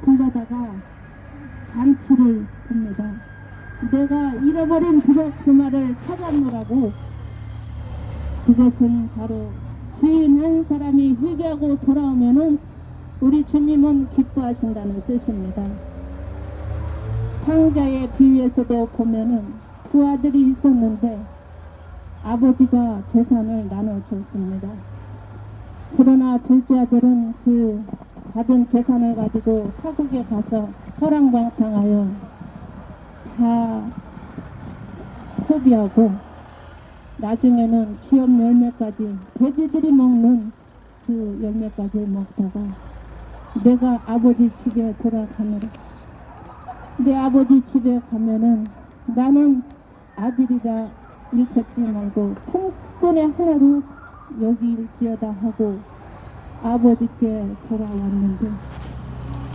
불러다가 잔치를 합니다. 내가 잃어버린 부록 그 찾았노라고 그것은 바로 주인 한 사람이 회개하고 돌아오면은 우리 주님은 기뻐하신다는 뜻입니다. 탕자의 비유에서도 보면은 두 아들이 있었는데 아버지가 재산을 나눠줬습니다. 그러나 둘째 아들은 그 받은 재산을 가지고 타국에 가서 허랑방탕하여 다 소비하고 나중에는 지업 열매까지 돼지들이 먹는 그 열매까지 먹다가 내가 아버지 집에 돌아가느라 내 아버지 집에 가면은 나는 아들이라 일컫지 말고 품꾼의 하나로 여기 일지어다 하고 아버지께 돌아왔는데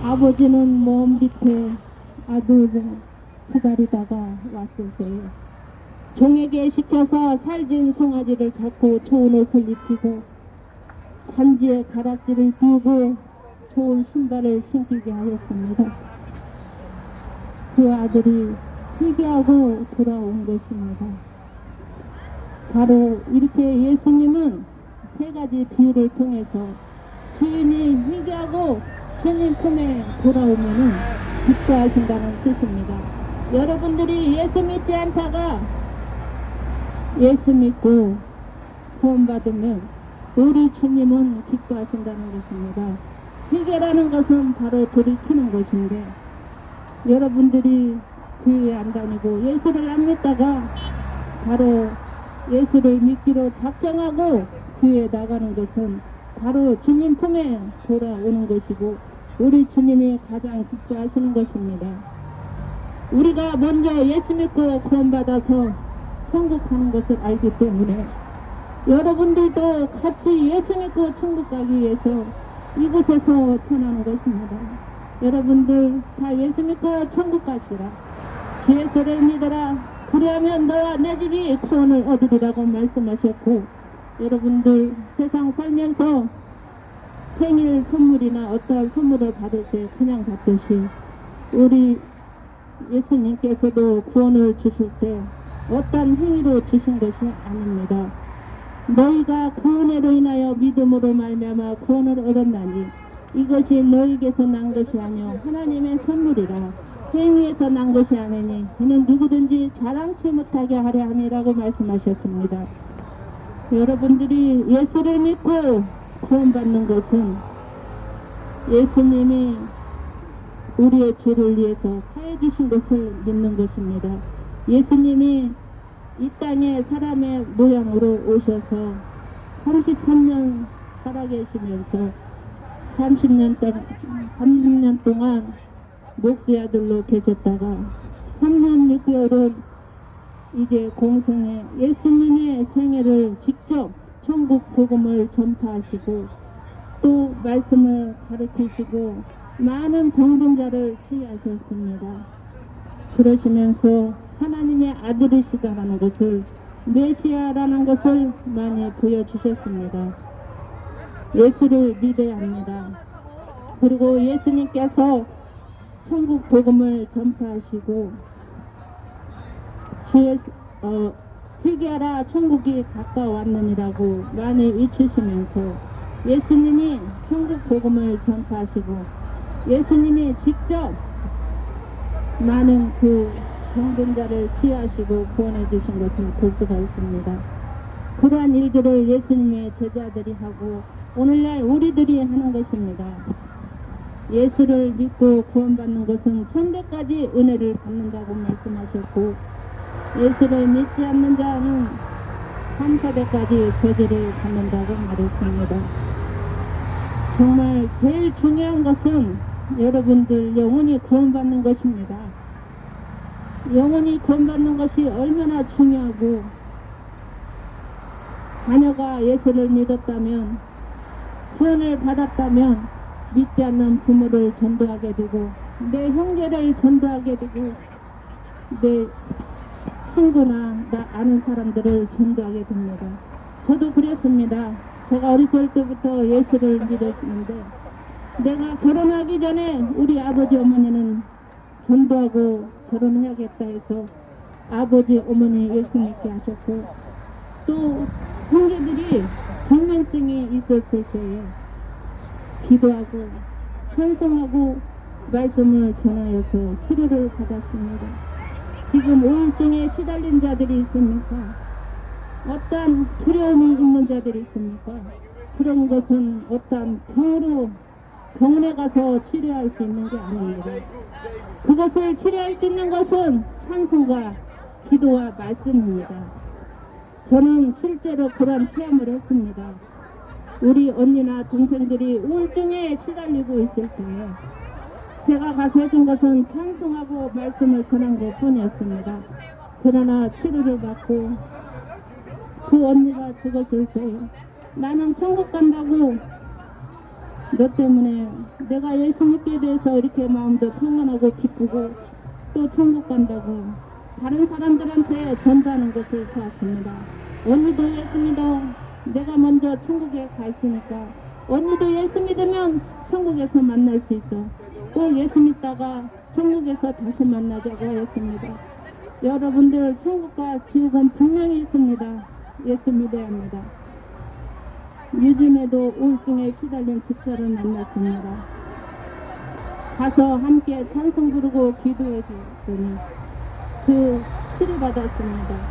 아버지는 먼 밑에 아들을 기다리다가 왔을 때에 종에게 시켜서 살진 송아지를 잡고 좋은 옷을 입히고 단지에 가락지를 띄우고 좋은 신발을 신기게 하였습니다. 그 아들이 회개하고 돌아온 것입니다. 바로 이렇게 예수님은 세 가지 비유를 통해서 주인이 회개하고 주님 품에 돌아오면은 기뻐하신다는 뜻입니다. 여러분들이 예수 믿지 않다가 예수 믿고 구원받으면 우리 주님은 기뻐하신다는 것입니다. 회개라는 것은 바로 돌이키는 것인데 여러분들이 교회 안 다니고 예수를 안 믿다가 바로 예수를 믿기로 작정하고 교회에 나가는 것은 바로 주님 품에 돌아오는 것이고 우리 주님이 가장 기뻐하시는 것입니다. 우리가 먼저 예수 믿고 구원받아서 천국 가는 것을 알기 때문에 여러분들도 같이 예수 믿고 천국 가기 위해서 이곳에서 전하는 것입니다. 여러분들 다 예수 믿고 천국 갑시다. 주 예수를 믿어라. 그리하면 너와 내 집이 구원을 얻으리라고 말씀하셨고 여러분들 세상 살면서 생일 선물이나 어떠한 선물을 받을 때 그냥 받듯이 우리 예수님께서도 구원을 주실 때 어떤 행위로 주신 것이 아닙니다. 너희가 그 은혜로 인하여 믿음으로 말미암아 구원을 얻었나니 이것이 너희에게서 난 것이 아니요 하나님의 선물이라 행위에서 난 것이 아니니 이는 누구든지 자랑치 못하게 하려 함이라고 말씀하셨습니다. 여러분들이 예수를 믿고 구원받는 것은 예수님이 우리의 죄를 위해서 사해 주신 것을 믿는 것입니다. 예수님이 이 땅에 사람의 모양으로 오셔서 33년 살아계시면서 30년 동안, 30년 동안 목수의 아들로 계셨다가 3년 6개월은 이제 공생에 예수님의 생애를 직접 천국 복음을 전파하시고 또 말씀을 가르치시고 많은 병든자를 치유하셨습니다. 그러시면서 하나님의 아들이시다라는 것을 메시아라는 것을 많이 보여주셨습니다. 예수를 믿어야 합니다. 그리고 예수님께서 천국 복음을 전파하시고 주의 어, 회개하라 천국이 가까웠느니라고 많이 외치시면서 예수님이 천국 복음을 전파하시고 예수님이 직접 많은 그 병든 자를 치유하시고 구원해 주신 것을 볼 수가 있습니다. 그러한 일들을 예수님의 제자들이 하고 오늘날 우리들이 하는 것입니다. 예수를 믿고 구원받는 것은 천대까지 은혜를 받는다고 말씀하셨고 예수를 믿지 않는 자는 3, 4대까지 저주를 받는다고 말했습니다. 정말 제일 중요한 것은 여러분들 영혼이 구원받는 것입니다. 영혼이 구원받는 것이 얼마나 중요하고 자녀가 예수를 믿었다면 구원을 받았다면 믿지 않는 부모를 전도하게 되고 내 형제를 전도하게 되고 내 친구나 나 아는 사람들을 전도하게 됩니다. 저도 그랬습니다. 제가 어렸을 때부터 예수를 믿었는데 내가 결혼하기 전에 우리 아버지 어머니는 전도하고 결혼해야겠다 해서 아버지 어머니 예수 믿게 하셨고 또 형제들이 정면증이 있었을 때에 기도하고 찬송하고 말씀을 전하여서 치료를 받았습니다. 지금 우울증에 시달린 자들이 있습니까? 어떤 두려움이 있는 자들이 있습니까? 그런 것은 어떤 병으로 병원에 가서 치료할 수 있는 게 아닙니다. 그것을 치료할 수 있는 것은 찬송과 기도와 말씀입니다. 저는 실제로 그런 체험을 했습니다. 우리 언니나 동생들이 우울증에 시달리고 있을 때에 제가 가서 해준 것은 찬송하고 말씀을 전한 것 뿐이었습니다. 그러나 치료를 받고 그 언니가 죽었을 때 나는 천국 간다고 너 때문에 내가 예수 믿게 돼서 이렇게 마음도 평안하고 기쁘고 또 천국 간다고 다른 사람들한테 전도하는 것을 보았습니다. 언니도 예수 믿어. 내가 먼저 천국에 가 있으니까 언니도 예수 믿으면 천국에서 만날 수 있어. 꼭 예수 믿다가 천국에서 다시 만나자고 하였습니다. 여러분들 천국과 지옥은 분명히 있습니다. 예수 믿어야 합니다. 요즘에도 우울증에 시달린 집사를 만났습니다. 가서 함께 찬송 부르고 기도해 줬더니 그 치료받았습니다.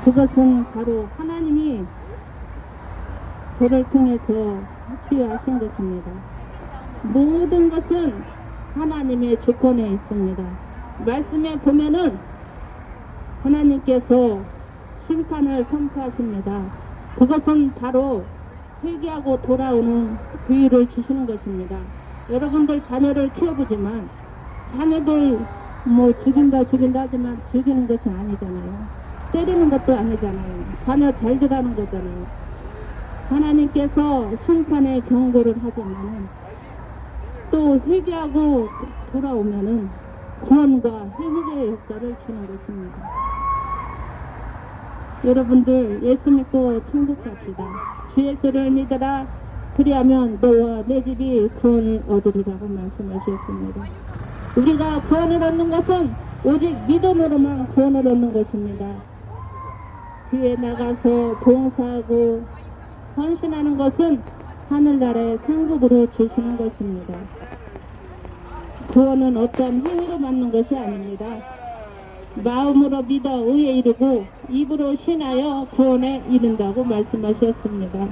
그것은 바로 하나님이 저를 통해서 치유하신 것입니다. 모든 것은 하나님의 주권에 있습니다. 말씀에 보면은 하나님께서 심판을 선포하십니다. 그것은 바로 회개하고 돌아오는 기회를 주시는 것입니다. 여러분들 자녀를 키워보지만 자녀들 뭐 죽인다 죽인다 하지만 죽이는 것이 아니잖아요. 때리는 것도 아니잖아요. 자녀 잘 되라는 거잖아요. 하나님께서 심판의 경고를 하지만은 또 회개하고 돌아오면은 구원과 회복의 역사를 주는 것입니다. 여러분들 예수 믿고 천국 갑시다. 주 예수를 믿어라. 그리하면 너와 내 집이 구원을 얻으리라고 말씀하셨습니다. 우리가 구원을 얻는 것은 오직 믿음으로만 구원을 얻는 것입니다. 뒤에 나가서 봉사하고 헌신하는 것은 하늘나라의 상급으로 주시는 것입니다. 구원은 어떤 힘으로 받는 것이 아닙니다. 마음으로 믿어 의에 이르고 입으로 신하여 구원에 이른다고 말씀하셨습니다.